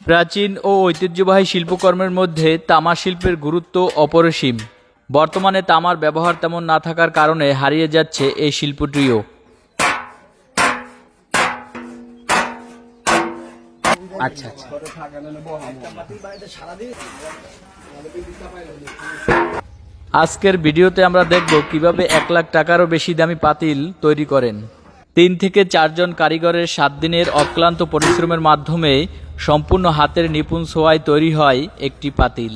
প্রাচীন ও ঐতিহ্যবাহী শিল্পকর্মের মধ্যে তামা শিল্পের গুরুত্ব অপরিসীম। বর্তমানে তামার ব্যবহার তেমন না থাকার কারণে হারিয়ে যাচ্ছে এই শিল্পটিও। আচ্ছা আচ্ছা। আজকের ভিডিওতে আমরা দেখব কীভাবে এক লাখ টাকারও বেশি দামি পাতিল তৈরি করেন। তিন থেকে চারজন কারিগরের সাত দিনের অক্লান্ত পরিশ্রমের মাধ্যমে সম্পূর্ণ হাতের নিপুণ ছোঁয়ায় তৈরি হয় একটি পাতিল।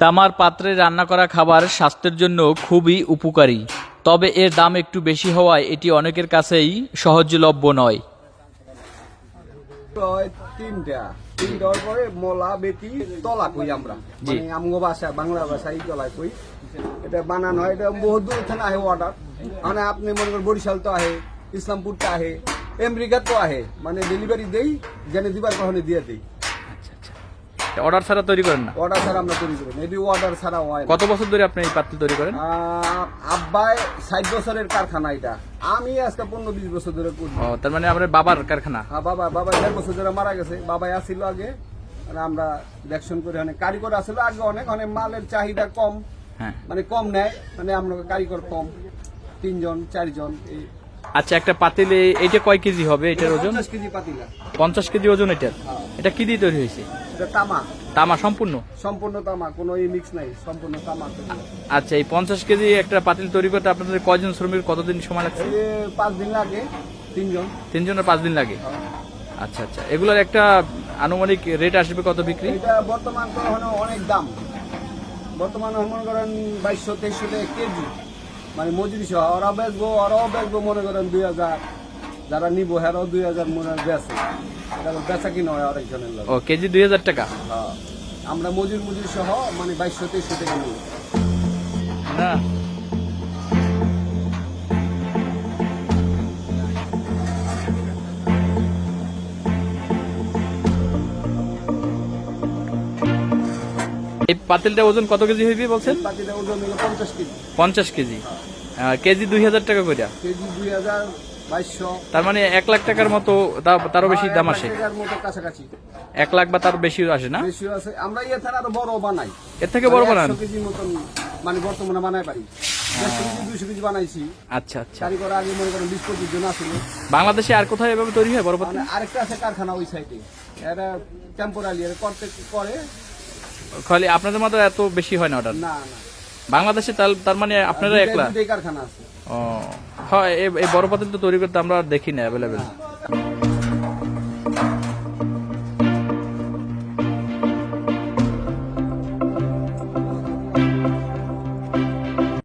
তামার পাত্রে রান্না করা খাবার স্বাস্থ্যের জন্য খুবই উপকারী। তবে এর দাম একটু বেশি হওয়ায় এটি অনেকের কাছেই সহজলভ্য নয়। হয় তিনটা দেওয়ার পরে মলা বেটি তলা কই আমরা। মানে আমগো ভাষা বাংলা ভাষায় তলা কই। এটা বানানো হয় এটা বহুত দূর থেকে আহে অর্ডার মানে আপনি মনে করেন বরিশাল তো আহে ইসলামপুর তো আহে আমেরিকা তো আহে। মানে ডেলিভারি দেই যেন দিবার কখনো দিয়ে দেই। অর্ডার ছাড়া তৈরি করেন না? অর্ডার ছাড়া আমরা তৈরি করি এটি অর্ডার ছাড়া হয় কত বছর ধরে আপনি এই পাতিল তৈরি করেন? আব্বাই ষাট বছরের কারখানা এটা। আমি আজকে পনেরো বিশ বছর ধরে করি ও তার মানে আপনার বাবার কারখানা। হ্যাঁ বাবা বাবা দেড় বছর ধরে মারা গেছে। বাবাই আসছিল আগে। আর আমরা দেখশন করে অনেক কারিগর আসছিল আগে অনেক অনেক মালের চাহিদা কম। হ্যাঁ। মানে কম নেয়। মানে আমরা কারিগর কম। তিনজন চারজন এই আচ্ছা একটা পাতিলে এইটা কয় কেজি হবে? এটার ওজন? পঞ্চাশ কেজি পাতিলা। পঞ্চাশ কেজি ওজন এটার। এটা কি দিয়ে তৈরি হয়েছে? তামা। তামা সম্পূর্ণ? সম্পূর্ণ তামা কোনো ই মিক্স নাই সম্পূর্ণ তামা আচ্ছা এই পঞ্চাশ কেজি একটা পাতিল তৈরি করতে আপনাদের কয়জন শ্রমিক কতদিন সময় লাগছে? পাঁচ দিন লাগে তিনজন। তিনজনের পাঁচ দিন লাগে? আচ্ছা আচ্ছা এগুলোর একটা আনুমানিক রেট আসবে কত বিক্রি? এটা বর্তমান তো অনেক দাম। বর্তমানে মনে করেন বাইশশো তেইশশো টাকা কেজি। মানে মজুরি সহ ওরা বেচবো ওরাও বেচবো মনে করেন দুই হাজার। যারা নিবো হেরাও দুই হাজার মনে হয় বেচে বেচা কিনা হয় আরেকজনের লোক ও কেজি দুই হাজার টাকা? আমরা মজুর মজুর সহ মানে বাইশশো তেইশশো টাকা নিই না। এই পাতিলটা ওজন কত কেজি হইবে বলছেন? পাতিলটা ওজন হলো পঞ্চাশ কেজি। পঞ্চাশ কেজি। আহ, কেজি দুই হাজার টাকা করে কেজি দুই হাজার তার মানে এক লাখ টাকার মতো তারও বেশি দাম আসে। এক লাখ বা তার বেশি আসে না? আমরা ইয়ে আরও বড় বানাই। এর থেকে বড় বানান? মানে বর্তমানে বানাই পারি। বানাইছি। আচ্ছা আচ্ছা। বাংলাদেশে আর কোথায় এভাবে তৈরি হয় বড় মানে আরেকটা আছে কারখানা ওই সাইডে টেম্পোরারি করতে করে। খালি আপনাদের মতো এত বেশি হয় না অর্ডার না না। বাংলাদেশে তার মানে আপনারা একলা? কারখানা আছে। ও। হয় এই বড় পাতিল তো তৈরি করতে আমরা দেখি না অ্যাভেলেবেল